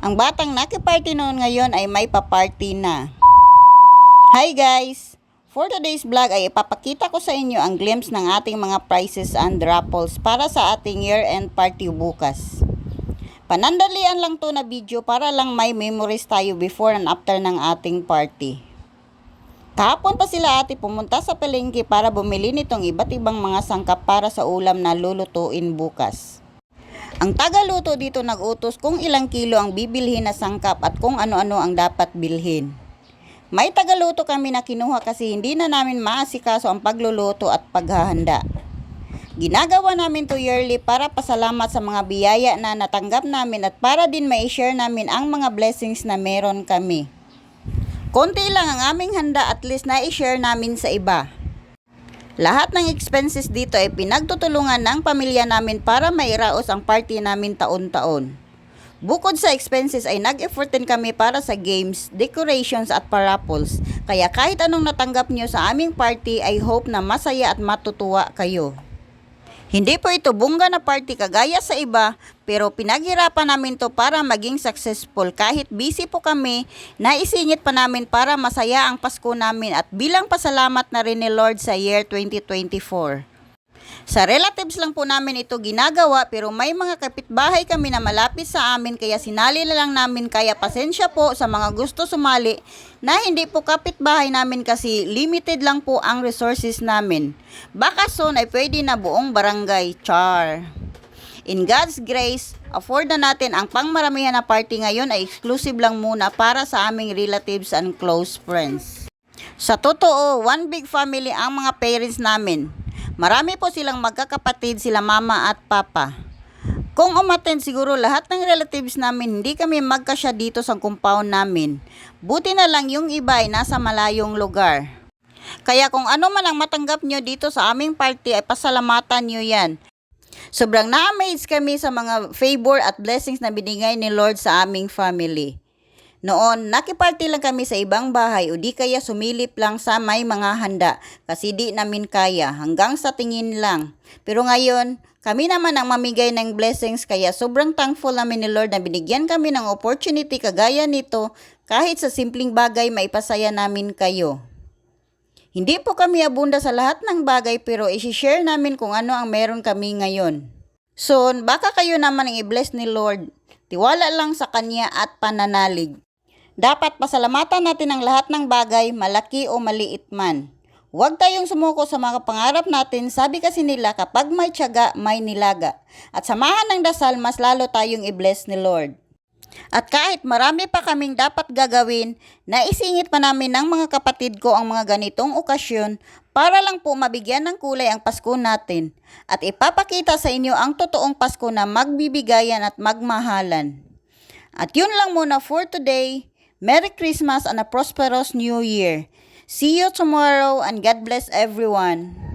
Ang batang nakiparty noon ngayon ay may paparty na. Hi guys! For today's vlog ay ipapakita ko sa inyo ang glimpse ng ating mga prizes and raffles para sa ating year-end party bukas. Panandalian lang to na video para lang may memories tayo before and after ng ating party. Kahapon pa sila ate pumunta sa palengke para bumili nitong iba't ibang mga sangkap para sa ulam na lulutuin bukas. Ang tagaluto dito nag-utos kung ilang kilo ang bibilhin na sangkap at kung ano-ano ang dapat bilhin. May tagaluto kami na kinuha kasi hindi na namin maasikaso ang pagluluto at paghahanda. Ginagawa namin to yearly para pasalamat sa mga biyaya na natanggap namin at para din ma-share namin ang mga blessings na meron kami. Konti lang ang aming handa at least na i-share namin sa iba. Lahat ng expenses dito ay pinagtutulungan ng pamilya namin para mairaos ang party namin taon-taon. Bukod sa expenses ay nag-effort din kami para sa games, decorations at paraffles. Kaya kahit anong natanggap nyo sa aming party ay hope na masaya at matutuwa kayo. Hindi po ito bungga na party kagaya sa iba, pero pinaghirapan namin to para maging successful. Kahit busy po kami, naisingit pa namin para masaya ang Pasko namin at bilang pasalamat na rin ni Lord sa year 2024. Sa relatives lang po namin ito ginagawa pero may mga kapitbahay kami na malapit sa amin kaya sinali na lang namin kaya pasensya po sa mga gusto sumali na hindi po kapitbahay namin kasi limited lang po ang resources namin. Baka soon ay pwede na buong barangay. Char! In God's grace, afford na natin ang pangmaramihan na party ngayon ay exclusive lang muna para sa aming relatives and close friends. Sa totoo, one big family ang mga parents namin. Marami po silang magkakapatid, sila mama at papa. Kung umaten siguro lahat ng relatives namin, hindi kami magkasya dito sa compound namin. Buti na lang yung iba ay nasa malayong lugar. Kaya kung ano man ang matanggap nyo dito sa aming party ay pasalamatan nyo yan. Sobrang na-amaze kami sa mga favor at blessings na binigay ni Lord sa aming family. Noon, nakiparty lang kami sa ibang bahay o di kaya sumilip lang sa may mga handa kasi di namin kaya hanggang sa tingin lang. Pero ngayon, kami naman ang mamigay ng blessings kaya sobrang thankful namin ni Lord na binigyan kami ng opportunity kagaya nito kahit sa simpleng bagay maipasaya namin kayo. Hindi po kami abunda sa lahat ng bagay pero isi-share namin kung ano ang meron kami ngayon. Soon, baka kayo naman ang i-bless ni Lord. Tiwala lang sa Kanya at pananalig. Dapat pasalamatan natin ang lahat ng bagay, malaki o maliit man. Huwag tayong sumuko sa mga pangarap natin, sabi kasi nila kapag may tiyaga, may nilaga. At samahan ng dasal, mas lalo tayong i-bless ni Lord. At kahit marami pa kaming dapat gagawin, naisingit pa namin ng mga kapatid ko ang mga ganitong okasyon para lang po mabigyan ng kulay ang Pasko natin at ipapakita sa inyo ang totoong Pasko na magbibigayan at magmahalan. At yun lang muna for today. Merry Christmas and a prosperous New Year. See you tomorrow and God bless everyone.